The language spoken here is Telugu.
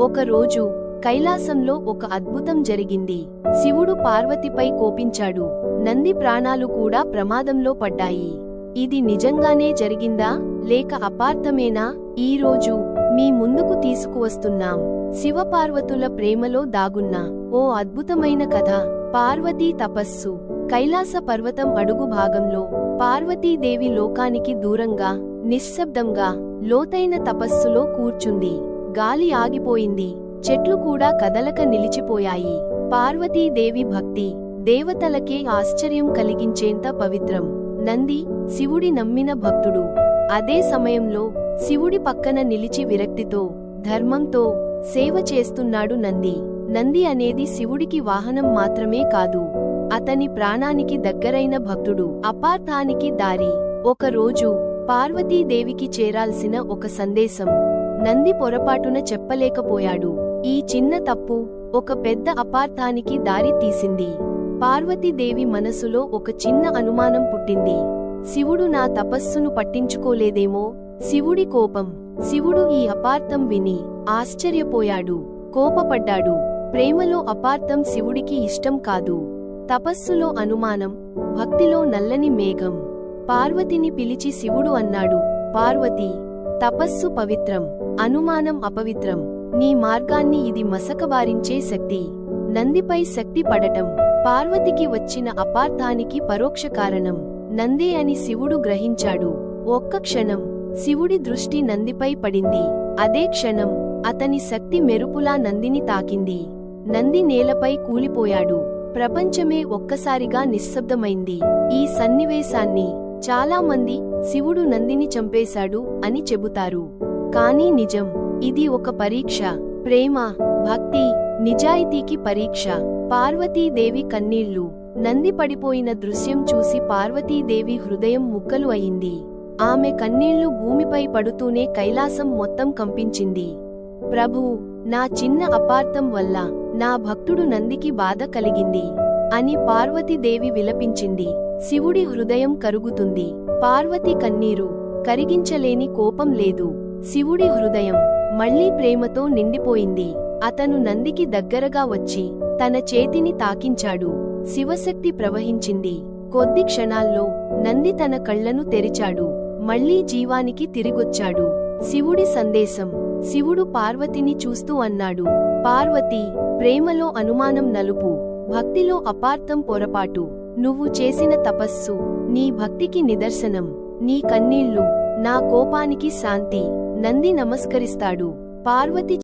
ఒకరోజు కైలాసంలో ఒక అద్భుతం జరిగింది. శివుడు పార్వతిపై కోపించాడు. నంది ప్రాణాలు కూడా ప్రమాదంలో పడ్డాయి. ఇది నిజంగానే జరిగిందా? లేక అపార్థమేనా? ఈరోజు మీ ముందుకు తీసుకువస్తున్నాం. శివపార్వతుల ప్రేమలో దాగున్న ఓ అద్భుతమైన కథ. పార్వతీ తపస్సు. కైలాస పర్వతం అడుగు భాగంలో పార్వతీదేవి లోకానికి దూరంగా నిశ్శబ్దంగా లోతైన తపస్సులో కూర్చుంది. గాలి ఆగిపోయింది. చెట్లు కూడా కదలక నిలిచిపోయాయి. పార్వతీదేవి భక్తి దేవతలకే ఆశ్చర్యం కలిగించేంత పవిత్రం. నంది శివుడి నమ్మిన భక్తుడు. అదే సమయంలో శివుడి పక్కన నిలిచి విరక్తితో ధర్మంతో సేవ చేస్తున్నాడు నంది. నంది అనేది శివుడికి వాహనం మాత్రమే కాదు. అతని ప్రాణానికి దగ్గరైన భక్తుడు. అపార్థానికి దారి. ఒకరోజు పార్వతీదేవికి చేరాల్సిన ఒక సందేశం. నంది పొరపాటున చెప్పలేకపోయాడు. ఈ చిన్న తప్పు ఒక పెద్ద అపార్థానికి దారి తీసింది. పార్వతీదేవి మనసులో ఒక చిన్న అనుమానం పుట్టింది. శివుడు నా తపస్సును పట్టించుకోలేదేమో? శివుడి కోపం. శివుడు ఈ అపార్థం విని ఆశ్చర్యపోయాడు. కోపపడ్డాడు. ప్రేమలో అపార్థం శివుడికి ఇష్టం కాదు. తపస్సులో అనుమానం భక్తిలో నల్లని మేఘం. పార్వతిని పిలిచి శివుడు అన్నాడు పార్వతి తపస్సు పవిత్రం. అనుమానం అపవిత్రం. నీ మార్గాన్ని ఇది మసకబారించే శక్తి. నందిపై శక్తి పడటం. పార్వతికి వచ్చిన అపార్థానికి పరోక్ష కారణం. నందే అని శివుడు గ్రహించాడు. ఒక్క క్షణం. శివుడి దృష్టి నందిపై పడింది. అదే క్షణం. అతని శక్తి మెరుపులా నందిని తాకింది. నంది నేలపై కూలిపోయాడు. ప్రపంచమే ఒక్కసారిగా నిశ్శబ్దమైంది. ఈ సన్నివేశాన్ని చాలా మంది శివుడు నందిని చంపేశాడు అని చెబుతారు. కానీ నిజం ఇది ఒక పరీక్ష ప్రేమ భక్తి నిజాయితీకి పరీక్ష. పార్వతీదేవి కన్నీళ్ళు నంది పడిపోయిన దృశ్యం చూసి పార్వతీదేవి హృదయం ముక్కలు అయింది. ఆమె కన్నీళ్ళు భూమిపై పడుతూనే కైలాసం మొత్తం కంపించింది. ప్రభూ నా చిన్న అపార్థం వల్ల నా భక్తుడు నందికి బాధ కలిగింది అని పార్వతీదేవి విలపించింది. శివుడి హృదయం కరుగుతుంది. పార్వతి కన్నీరు కరిగించలేని కోపం లేదు. శివుడి హృదయం మళ్ళీ ప్రేమతో నిండిపోయింది. అతను నందికి దగ్గరగా వచ్చి తన చేతిని తాకించాడు. శివశక్తి ప్రవహించింది. కొద్ది క్షణాల్లో నంది తన కళ్ళను తెరిచాడు. మళ్ళీ జీవానికి తిరిగొచ్చాడు. శివుడి సందేశం శివుడు పార్వతిని చూస్తూ అన్నాడు. పార్వతి ప్రేమలో అనుమానం నలుపు. భక్తిలో అపార్థం పొరపాటు. నువ్వు చేసిన తపస్సు నీ భక్తికి నిదర్శనం. నీ కన్నీళ్ళు నా కోపానికి శాంతి. నంది నమస్కరిస్తాడు. పార్వతి